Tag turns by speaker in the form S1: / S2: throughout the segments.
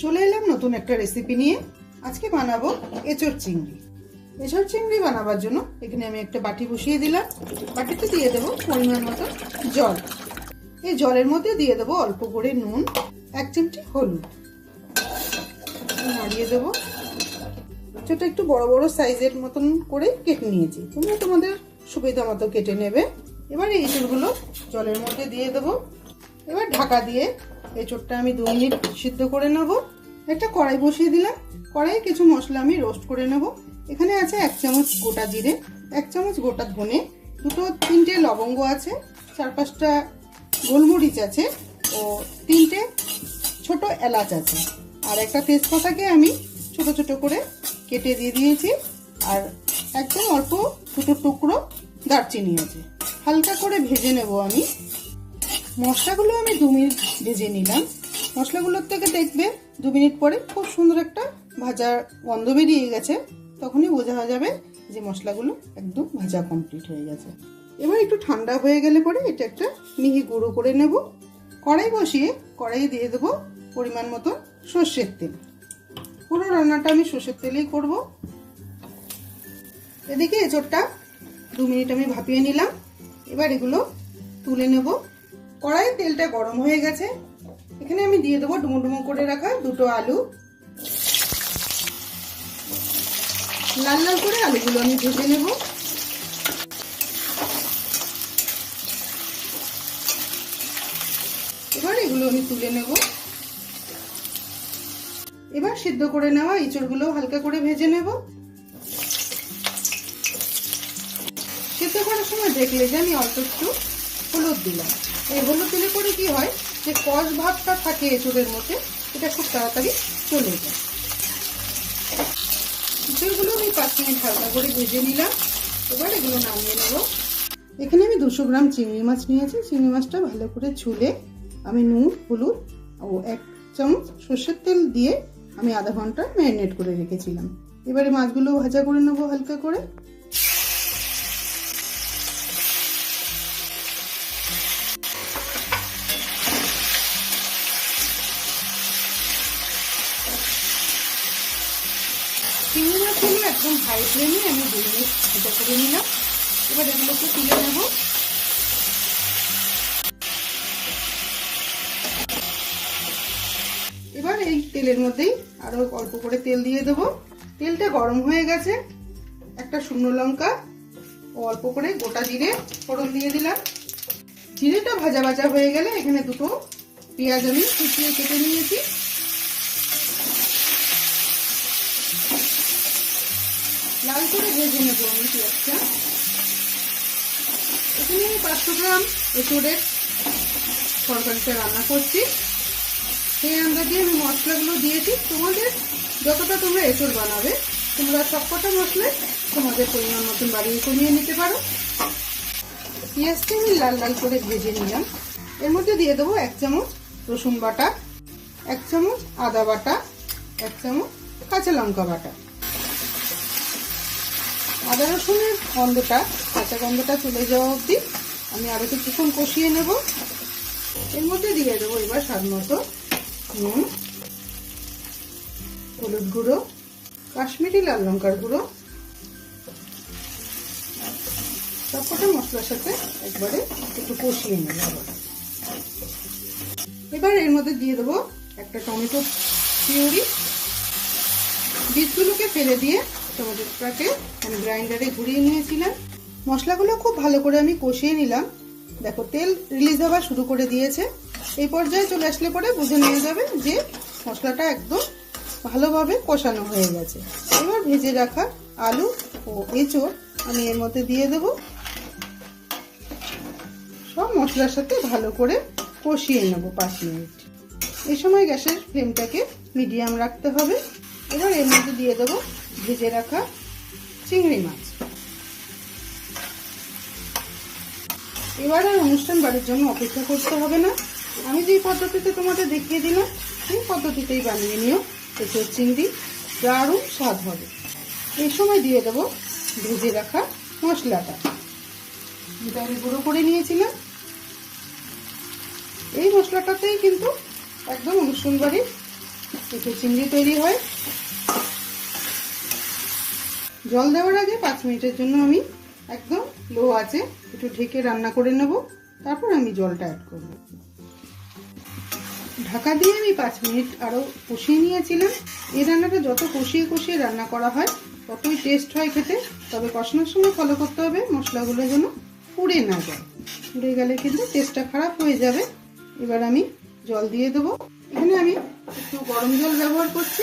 S1: চলে এলাম নতুন একটা রেসিপি নিয়ে। আজকে বানাবো এঁচড় চিংড়ি। এঁচড় চিংড়ি বানাবার জন্য এখানে আমি একটা বাটি বসিয়ে দিলাম। বাটিতে দিয়ে দেবো পরিমাণ মতো জল। এই জলের মধ্যে দিয়ে দেবো অল্প করে নুন, এক চিমটি হলুদ। নাড়িয়ে দেবো। ছোট একটু বড় বড় সাইজের মতন করে কেটে নিয়েছি। তোমরা তোমাদের সুবিধা মতো কেটে নেবে। এবার এই এঁচড়গুলো জলের মধ্যে দিয়ে দেবো। এবার ঢাকা দিয়ে এঁচড়টা আমি দু মিনিট সিদ্ধ করে নেব। একটা কড়াই বসিয়ে দিলাম। কড়াইয়ে কিছু মশলা আমি রোস্ট করে নেব। এখানে আছে এক চামচ গোটা জিরে, এক চামচ গোটা ধনে, দুটো তিনটে লবঙ্গ আছে, চার পাঁচটা গোলমরিচ আছে ও তিনটে ছোট এলাচ আছে। আর একটা তেজপাতাকে আমি ছোট ছোট করে কেটে দিয়ে দিয়েছি। আর একদম অল্প দুটো টুকরো দারচিনি আছে। হালকা করে ভেজে নেব আমি। মশলাগুলো আমি দু মিনিট ভেজে নিলাম। মশলাগুলোর থেকে দেখবে দু মিনিট পরে খুব সুন্দর একটা ভাজার গন্ধ বেরিয়ে গেছে। তখনই বোঝা যাবে যে মশলাগুলো একদম ভাজা কমপ্লিট হয়ে গেছে। এবার একটু ঠান্ডা হয়ে গেলে পরে এটা একটা মিহি গুঁড়ো করে নেব। কড়াই বসিয়ে কড়াইয়ে দিয়ে দেবো পরিমাণ মতো সর্ষের তেল। পুরো রান্নাটা আমি সর্ষের তেলেই করব। এদিকে এঁচড়টা দু মিনিট আমি ভাপিয়ে নিলাম। এবার এগুলো তুলে নেব। কড়াইয়ের তেলটা গরম হয়ে গেছে। এখানে আমি দিয়ে দেবো ডুমো ডুমো করে রাখা দুটো আলু। লাল লাল করে আলুগুলো আমি ভেজে নেব। এবার এগুলো আমি তুলে নেব। এবার সিদ্ধ করে নেওয়া ইঁচড়গুলো হালকা করে ভেজে নেব। সিদ্ধ করার সময় দেখলে যে আমি অল্প একটু হলুদ দিলাম। এই হলুদ দিলে করে কি হয়? যে কষ ভাবটা থাকে এঁচড়ের মধ্যে, এটা খুব তাড়াতাড়ি চলে যায়। এঁচড়গুলো আমি পাঁচ মিনিট হালকা করে ভেজে নিলাম। এবার এগুলো নামিয়ে নেব। এখানে আমি দুশো গ্রাম চিংড়ি মাছ নিয়েছি। চিংড়ি মাছটা ভালো করে ছুলে আমি নুন, হলুদ ও এক চামচ সর্ষের তেল দিয়ে আমি আধা ঘণ্টা ম্যারিনেট করে রেখেছিলাম। এবারে মাছগুলো ভাজা করে নেব হালকা করে। একদম হাই ফ্লেমে আমি দু মিনিট করে নিলাম। এবার এগুলোকে তুলে নেব। এবার এই তেলের মধ্যেই আরও অল্প করে তেল দিয়ে দেবো। তেলটা গরম হয়ে গেছে। একটা শুকনো লঙ্কা অল্প করে গোটা জিরে, ফোড়ন দিয়ে দিলাম। জিরেটা ভাজা ভাজা হয়ে গেলে এখানে দুটো পেঁয়াজ আমি কুচিয়ে কেটে নিয়েছি। লাল করে ভেজে নেব আমি পেঁয়াজটা। এখানে আমি পাঁচশো গ্রাম এঁচড়ের তরকারিটা রান্না করছি। সেই আন্দাজে আমি মশলাগুলো দিয়েছি। তোমাদের যতটা তোমরা এঁচড় বানাবে, তোমরা সবকটা মশলা তোমাদের পরিমাণ মতন বাড়িয়ে কমিয়ে নিতে পারো। পেঁয়াজটা আমি লাল লাল করে ভেজে নিলাম। এর মধ্যে দিয়ে দেবো এক চামচ রসুন বাটা, এক চামচ আদা বাটা, এক চামচ কাঁচা লঙ্কা বাটা। আদা রসুনের গন্ধটা, কাঁচা গন্ধটা চলে যাওয়া অবধি আমি আরও কিছুক্ষণ কষিয়ে নেব। এর মধ্যে দিয়ে দেবো এবার স্বাদ মতো নুন, হলুদ গুঁড়ো, কাশ্মীরি লাল লঙ্কার গুঁড়ো। সবকটা মশলার সাথে একবারে একটু কষিয়ে নেব এবার এর মধ্যে দিয়ে দেবো একটা টমেটো পিউরি বীজগুলোকে ফেলে দিয়ে টমেটোটাকে আমি গ্রাইন্ডারে ঘুরিয়ে নিয়েছিলাম। মশলাগুলো খুব ভালো করে আমি কষিয়ে নিলাম। দেখো, তেল রিলিজ হওয়া শুরু করে দিয়েছে। এই পর্যায়ে চলে আসলে পরে বুঝে নিয়ে যাবে যে মশলাটা একদম ভালোভাবে কষানো হয়ে গেছে। এবার ভেজে রাখা আলু ও এঁচড় আমি এর মধ্যে দিয়ে দেব। সব মশলার সাথে ভালো করে কষিয়ে নেব পাঁচ মিনিট। এই সময় গ্যাসের ফ্লেমটাকে মিডিয়াম রাখতে হবে। এবার এর মধ্যে দিয়ে দেবো ভেজে রাখা চিংড়ি মাছ। এবার আর অনুষ্ঠান বাড়ির জন্য অপেক্ষা করতে হবে না। আমি যেই পদ্ধতিতে তোমাদের দেখিয়ে দিলাম, সেই পদ্ধতিতেই বানিয়ে নিও। এঁচড় চিংড়ি দারুণ স্বাদ হবে। এই সময় দিয়ে দেবো ভেজে রাখা মশলাটা। যেটা আমি গুঁড়ো করে নিয়েছিলাম। এই মশলাটাতেই কিন্তু একদম অনুষ্ঠান বাড়ির এতে চিংড়ি তৈরি হয়। জল দেওয়ার আগে পাঁচ মিনিটের জন্য আমি একদম লো আছে, একটু ঢেকে রান্না করে নেব। তারপর আমি জলটা অ্যাড করব। ঢাকা দিয়ে আমি পাঁচ মিনিট আরও কষিয়ে নিয়েছিলাম। এই রান্নাটা যত কষিয়ে কষিয়ে রান্না করা হয়, ততই টেস্ট হয় খেতে। তবে কষানোর সময় ফলো করতে হবে মশলাগুলো যেন পুড়ে না যায়। পুড়ে গেলে কিন্তু টেস্টটা খারাপ হয়ে যাবে। এবার আমি জল দিয়ে দেবো। এখানে আমি একটু গরম জল ব্যবহার করছি।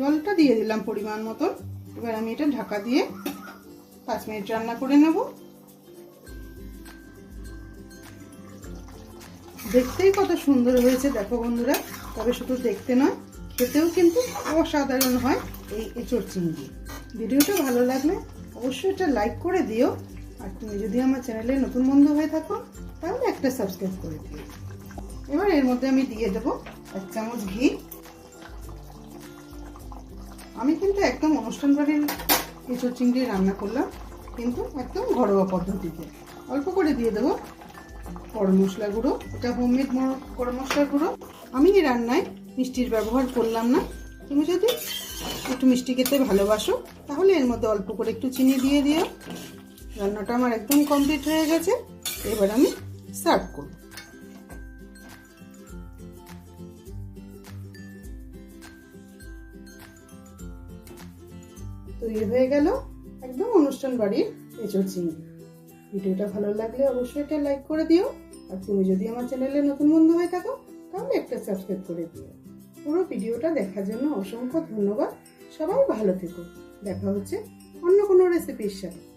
S1: জলটা দিয়ে দিলাম পরিমাণ মতন। এবার আমি এটা ঢাকা দিয়ে পাঁচ মিনিট রান্না করে নেব। দেখতেই কত সুন্দর হয়েছে, দেখো বন্ধুরা। তবে শুধু দেখতে নয়, খেতেও কিন্তু অসাধারণ হয় এই এঁচড় চিংড়ি। ভিডিওটা ভালো লাগলে অবশ্যই এটা লাইক করে দিও। আর তুমি যদি আমার চ্যানেলে নতুন বন্ধু হয়ে থাকো, তাহলে একটা সাবস্ক্রাইব করে দিও। এবার এর মধ্যে আমি দিয়ে দেবো এক চামচ ঘি। আমি কিন্তু একদম অনুষ্ঠান বাড়ির এঁচড় চিংড়ি রান্না করলাম, কিন্তু একদম ঘরোয়া পদ্ধতিতে। অল্প করে দিয়ে দেবো গরম মশলা গুঁড়ো, এটা হোমমেড গরম মশলা গুঁড়ো। আমি এই রান্নায় মিষ্টির ব্যবহার করলাম না। তুমি যদি একটু মিষ্টি খেতে ভালোবাসো, তাহলে এর মধ্যে অল্প করে একটু চিনি দিয়ে দিও। রান্নাটা আমার একদম কমপ্লিট হয়ে গেছে। এবার আমি সার্ভ করব। তৈরি হয়ে গেল একদম অনুষ্ঠান বাড়ির এঁচড় চিংড়ি। ভিডিওটা ভালো লাগলে অবশ্যই একটা লাইক করে দিও। আর তুমি যদি আমার চ্যানেলে নতুন বন্ধু হয়ে থাকো, তাহলে একটা সাবস্ক্রাইব করে দিও। পুরো ভিডিওটা দেখার জন্য অসংখ্য ধন্যবাদ। সবাই ভালো থেকো। দেখা হচ্ছে অন্য কোনো রেসিপির সাথে।